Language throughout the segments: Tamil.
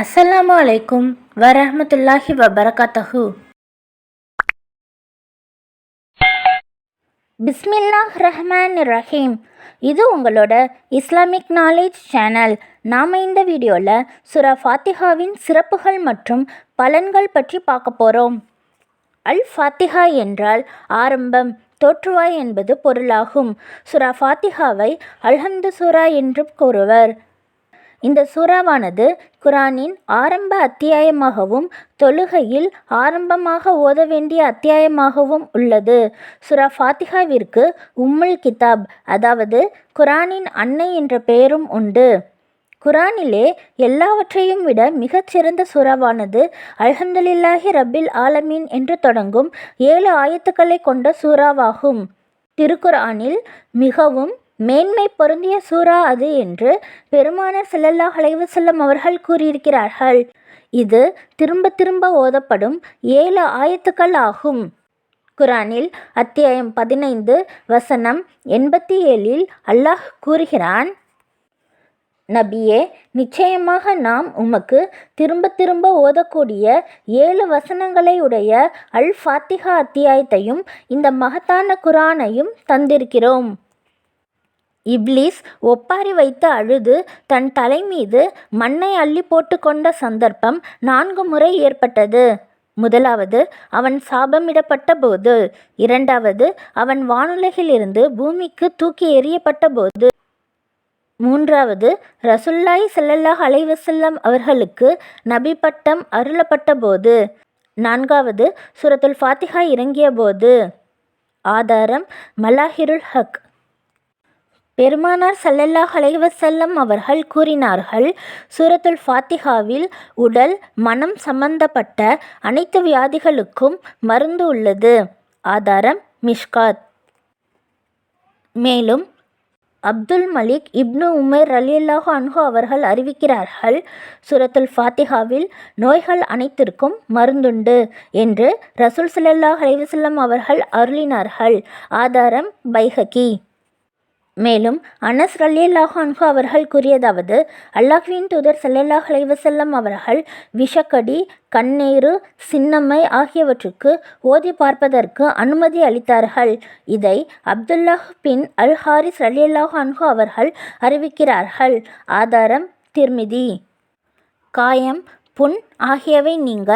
அஸ்ஸலாமு அலைக்கும் வரஹ்மத்துல்லாஹி வபரகாத்தஹு. பிஸ்மில்லாஹ் ரஹ்மான் ரஹீம். இது உங்களோட இஸ்லாமிக் நாலேஜ் சேனல் நாம் இந்த வீடியோவில் சுரா ஃபாத்திஹாவின் சிறப்புகள் மற்றும் பலன்கள் பற்றி பார்க்க போகிறோம் அல் ஃபாத்திஹா என்றால் ஆரம்பம் தோற்றுவாய் என்பது பொருளாகும். சுரா ஃபாத்திஹாவை அல்ஹம்து சுரா என்றும் கூறுவர். இந்த சூறாவானது குரானின் ஆரம்ப அத்தியாயமாகவும் தொழுகையில் ஆரம்பமாக ஓத வேண்டிய அத்தியாயமாகவும் உள்ளது. சுரா ஃபாத்திகாவிற்கு உம்முல் கிதாப் அதாவது குரானின் அன்னை என்ற பெயரும் உண்டு. குரானிலே எல்லாவற்றையும் விட மிகச்சிறந்த சூறாவானது அல்ஹம்துலில்லாஹி ரபில் ஆலமீன் என்று தொடங்கும் ஏழு ஆயத்துக்களை கொண்ட சூறாவாகும். திருக்குரானில் மிகவும் மேன்மை பொருந்திய சூறா அது என்று பெருமானார் செல்லல்லாஹ் அலைஹி அவர்கள் கூறியிருக்கிறார்கள். இது திரும்ப திரும்ப ஓதப்படும் ஏழு ஆயத்துக்கள் ஆகும். குரானில் அத்தியாயம் பதினைந்து வசனம் எண்பத்தி ஏழில் அல்லாஹ் கூறுகிறான் நபியே நிச்சயமாக நாம் உமக்கு திரும்ப திரும்ப ஓதக்கூடிய ஏழு வசனங்களை உடைய அல் ஃபாத்திகா அத்தியாயத்தையும் இந்த மகத்தான குரானையும் தந்திருக்கிறோம். இப்லீஸ் ஒப்பாரி வைத்து அழுது தன் தலைமீது மண்ணை அள்ளி போட்டு கொண்ட சந்தர்ப்பம் நான்கு முறை ஏற்பட்டது. முதலாவது அவன் சாபமிடப்பட்ட போது. இரண்டாவது அவன் வானுலகிலிருந்து பூமிக்கு தூக்கி எறியப்பட்ட போது. மூன்றாவது ரசுல்லாய் செல்லல்லாஹ் அலைவசல்லம் அவர்களுக்கு நபி பட்டம் அருளப்பட்ட போது. நான்காவது சுரத்துல் ஃபாத்திஹா இறங்கிய போது. ஆதாரம் மலாஹிருல் ஹக். பெருமானார் சல்லல்லாஹ் அலைவசல்லம் அவர்கள் கூறினார்கள் சூரத்துல் ஃபாத்திஹாவில் உடல் மனம் சம்பந்தப்பட்ட அனைத்து வியாதிகளுக்கும் மருந்து உள்ளது. ஆதாரம் மிஷ்காத். மேலும் அப்துல் மலிக் இப்னு உமர் அலியல்லாஹு அன்ஹு அவர்கள் அறிவிக்கிறார்கள் சூரத்துல் ஃபாத்திஹாவில் நோய்கள் அனைத்திற்கும் மருந்துண்டு என்று ரசூல் ஸல்லல்லாஹு அலைவசல்லம் அவர்கள் அருளினார்கள். ஆதாரம் பைஹகி மேலும் அனஸ் ரலியல்லாஹு அன்ஹு அவர்கள் கூறியதாவது அல்லாஹ்வின் தூதர் சல்லல்லாஹ் அலைவசல்லம் அவர்கள் விஷக்கடி கண்ணீரு சின்னம்மை ஆகியவற்றுக்கு ஓதி பார்ப்பதற்கு அனுமதி அளித்தார்கள். இதை அப்துல்லாஹ் பின் அல் ஹாரிஸ் ரலியல்லாஹு அன்ஹு அவர்கள் அறிவிக்கிறார்கள். ஆதாரம் திருமிதி. காயம் புண் ஆகியவை நீங்க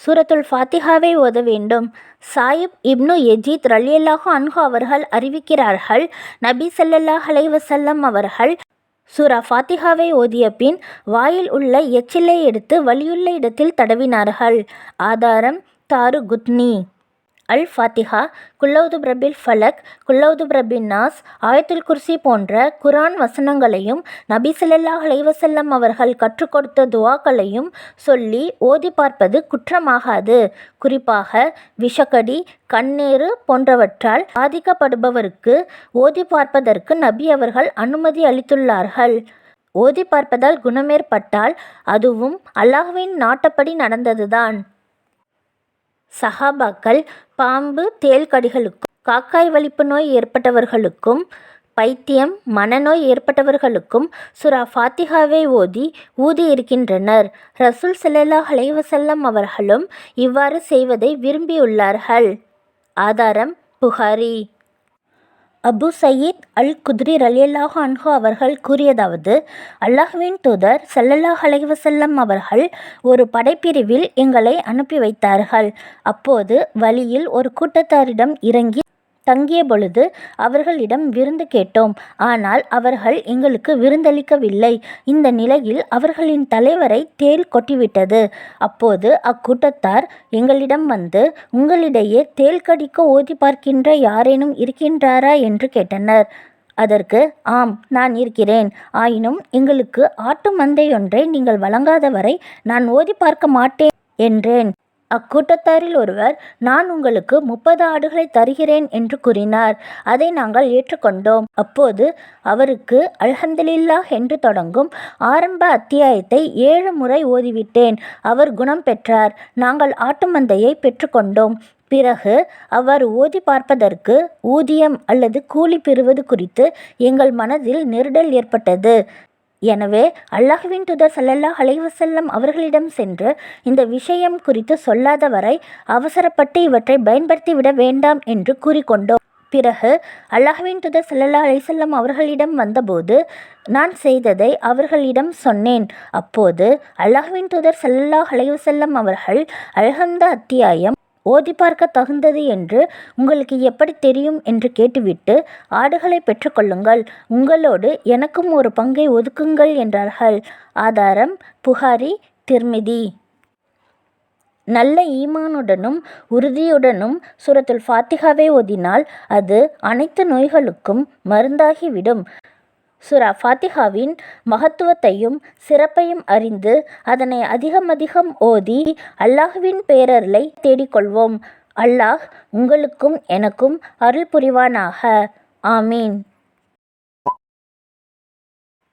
சூரத்துல் ஃபாத்திஹாவை ஓத வேண்டும். சாயிப் இப்னு எஜீத் ரலியல்லாஹு அன்ஹு அவர்கள் அறிவிக்கிறார்கள் நபி சல்லல்லாஹ் அலைவசல்லம் அவர்கள் சூரா ஃபாத்திஹாவை ஓதிய பின் வாயில் உள்ள எச்சிலை எடுத்து வலியுள்ள இடத்தில் தடவினார்கள். ஆதாரம் தாரு குத்னி அல் ஃபாத்திஹா குல்லவுது பிரபில் ஃபலக் குல்லவுது பிரபின் நாஸ் ஆயத்துல் குர்சி போன்ற குரான் வசனங்களையும் நபி ஸல்லல்லாஹு அலைஹி அவர்கள் கற்றுக் கொடுத்த துவாக்களையும் சொல்லி ஓதி பார்ப்பது குற்றமாகாது. குறிப்பாக விஷக்கடி கண்ணீரு போன்றவற்றால் பாதிக்கப்படுபவருக்கு ஓதி பார்ப்பதற்கு நபி அவர்கள் அனுமதி அளித்துள்ளார்கள். ஓதி பார்ப்பதால் குணமேற்பட்டால் அதுவும் அல்லாஹுவின் நாட்டப்படி நடந்ததுதான். சஹாபாக்கள் பாம்பு தேள் கடிகளுக்கும் காக்காய் வலிப்பு நோய் ஏற்பட்டவர்களுக்கும் பைத்தியம் மனநோய் ஏற்பட்டவர்களுக்கும் சுரா ஃபாத்திஹாவை ஓதி ஊதி இருக்கின்றனர். ரசூல் ஸல்லல்லாஹு அலைஹி அவர்களும் இவ்வாறு செய்வதை விரும்பியுள்ளார்கள். ஆதாரம் Bukhari. Abu Said al Khudri ரலியல்லாஹு அன்ஹு அவர்கள் கூறியதாவது அல்லாஹுவின் தூதர் சல்லல்லாஹ் அலைவசல்லம் அவர்கள் ஒரு படைப்பிரிவில் எங்களை அனுப்பி வைத்தார்கள். அப்போது வழியில் ஒரு கூட்டத்தாரிடம் இறங்கி தங்கிய பொழுது அவர்களிடம் விருந்து கேட்டோம். ஆனால் அவர்கள் எங்களுக்கு விருந்தளிக்கவில்லை. இந்த நிலையில் அவர்களின் தலைவரை தேள் கொட்டிவிட்டது. அப்போது அக்கூட்டத்தார் எங்களிடம் வந்து உங்களிடையே தேள் கடிக்க ஓதி பார்க்கின்ற யாரேனும் இருக்கின்றாரா? என்று கேட்டனர். அதற்கு ஆம் நான் இருக்கிறேன். ஆயினும் எங்களுக்கு ஆட்டு மந்தையொன்றை நீங்கள் வழங்காதவரை நான் ஓதி பார்க்க மாட்டேன் என்றேன். அக்கூட்டத்தாரில் ஒருவர் நான் உங்களுக்கு முப்பது ஆடுகளை தருகிறேன் என்று கூறினார். அதை நாங்கள் ஏற்றுக்கொண்டோம். அப்போது அவருக்கு அல்ஹம்துலில்லாஹ் என்று தொடங்கும் ஆரம்ப அத்தியாயத்தை ஏழு முறை ஓதிவிட்டேன். அவர் குணம் பெற்றார். நாங்கள் ஆட்டு மந்தையை பெற்றுக்கொண்டோம். பிறகு அவர் ஓதி பார்ப்பதற்கு ஊதியம் அல்லது கூலி பெறுவது குறித்து எங்கள் மனதில் நெருடல் ஏற்பட்டது. எனவே அல்லாஹ்வின் துதர் ஸல்லல்லாஹு அலைவசல்லம் அவர்களிடம் சென்று இந்த விஷயம் குறித்து சொல்லாத வரை அவசரப்பட்டு இவற்றை பயன்படுத்தி விட வேண்டாம் என்று கூறிக்கொண்டோம். பிறகு அல்லாஹ்வின் துதர் சல்லல்லா அலைஹி அவர்களிடம் வந்தபோது நான் செய்ததை அவர்களிடம் சொன்னேன். அப்போது அல்லாஹ்வின் துதர் ஸல்லல்லாஹு அலைவசல்லம் அவர்கள் அழகந்த அத்தியாயம் ஓதி பார்க்க தகுந்தது என்று உங்களுக்கு எப்படி தெரியும் என்று கேட்டுவிட்டு ஆடுகளை பெற்றுக்கொள்ளுங்கள். உங்களோடு எனக்கும் ஒரு பங்கை ஒதுக்குங்கள் என்றார்கள். ஆதாரம் புகாரி திருமிதி. நல்ல ஈமானுடனும் உறுதியுடனும் சூரத்துல் ஃபாத்திகாவை ஓதினால் அது அனைத்து நோய்களுக்கும் மருந்தாகிவிடும். சுரா ஃபாத்திஹாவின் மகத்துவத்தையும் சிறப்பையும் அறிந்து அதனை அதிகமதிகம் ஓதி அல்லாஹ்வின் பேரர்களை தேடிக்கொள்வோம். அல்லாஹ் உங்களுக்கும் எனக்கும் அருள் புரிவானாக. ஆமீன்.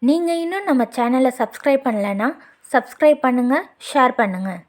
நீங்கள் இன்னும் நம்ம சேனலை சப்ஸ்கிரைப் பண்ணலைன்னா சப்ஸ்கிரைப் பண்ணுங்கள் ஷேர் பண்ணுங்கள்